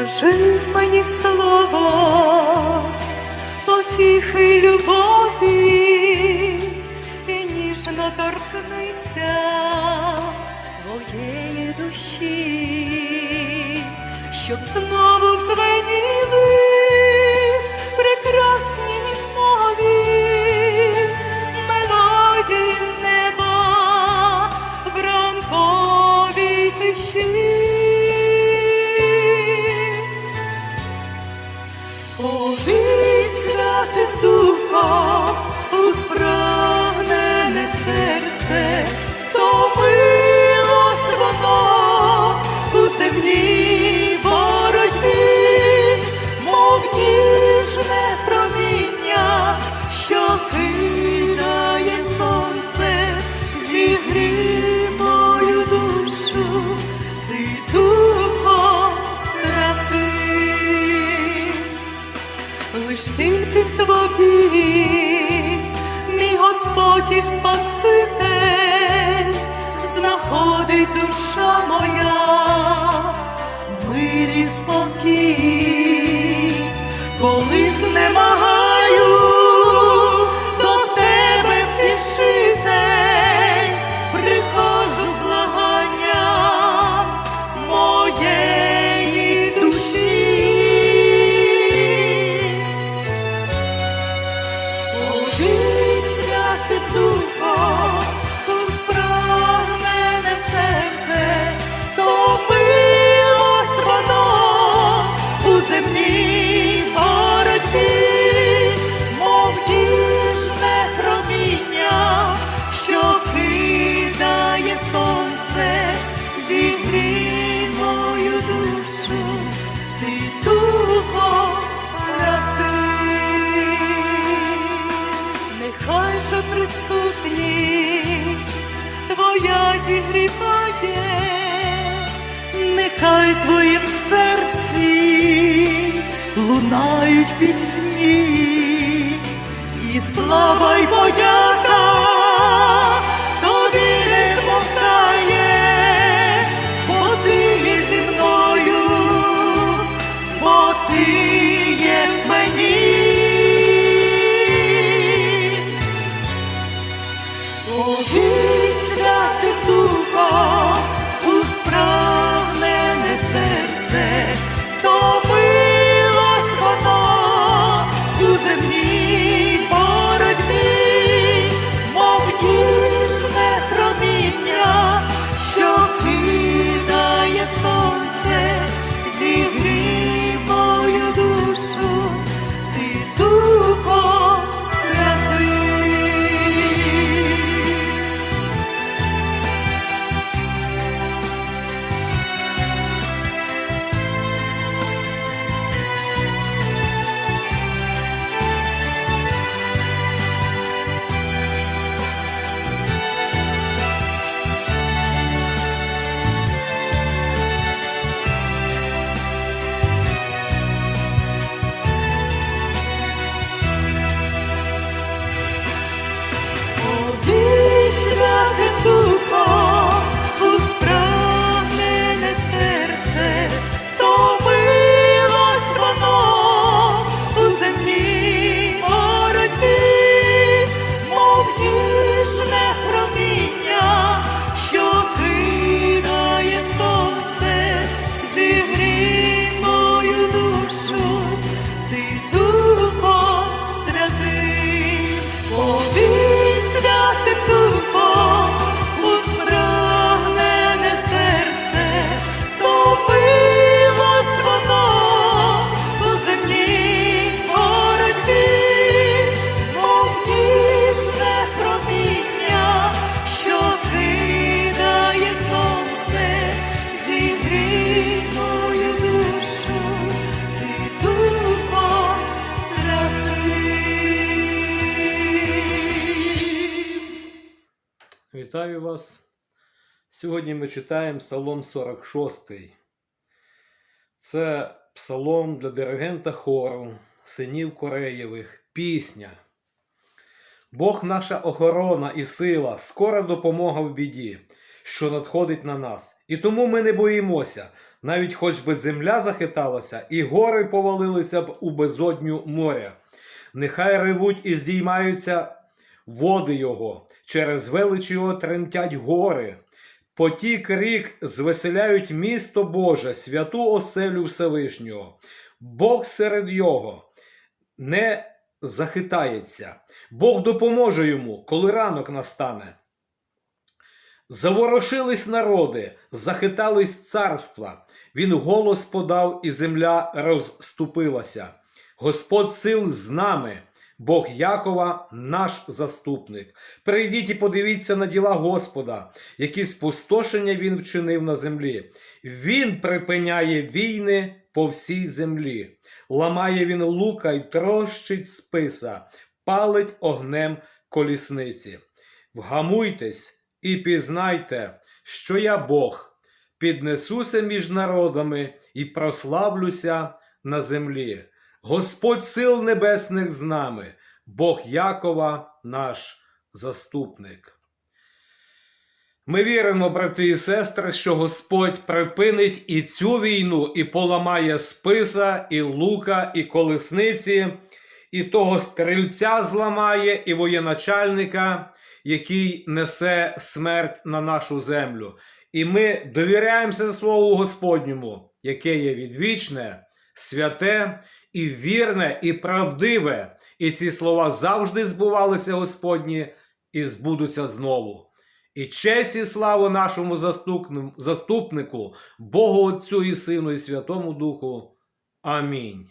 Скажи мені слово, потіхи любові, і ніжно торкнися моєї душі, щоб знову Повись святим духом Господь і Спаситель, нехай в твоїм серці лунають пісні, і слава й подяка Вітаю вас. Сьогодні ми читаємо Псалом 46. Це псалом для диригента хору, синів Кореєвих, пісня. Бог наша охорона і сила, скора допомога в біді. що надходить на нас. І тому ми не боїмося, навіть хоч би земля захиталася, і гори повалилися б у безодню моря. Нехай ревуть і здіймаються води його, через велич його тремтять гори. Потік рік звеселяють місто Боже, святу оселю Всевишнього. Бог серед його не захитається. Бог допоможе йому, коли ранок настане. Заворушились народи, захитались царства. Він голос подав, і земля розступилася. Господь сил з нами, Бог Якова, наш заступник. Прийдіть і подивіться на діла Господа, які спустошення він вчинив на землі. Він припиняє війни по всій землі, ламає він лука й трощить списа, палить огнем колісниці. Вгамуйтесь і пізнайте, що я Бог, піднесуся між народами і прославлюся на землі. Господь сил небесних з нами, Бог Якова, наш заступник. Ми віримо, брати і сестри, що Господь припинить і цю війну, і поламає списа, і лука, і колесниці, і того стрільця зламає, і воєначальника, який несе смерть на нашу землю. І ми довіряємося Слову Господньому, яке є відвічне, святе і вірне, і правдиве. І ці слова завжди збувалися Господні і збудуться знову. І честь і славу нашому заступнику, Богу Отцю і Сину, і Святому Духу. Амінь.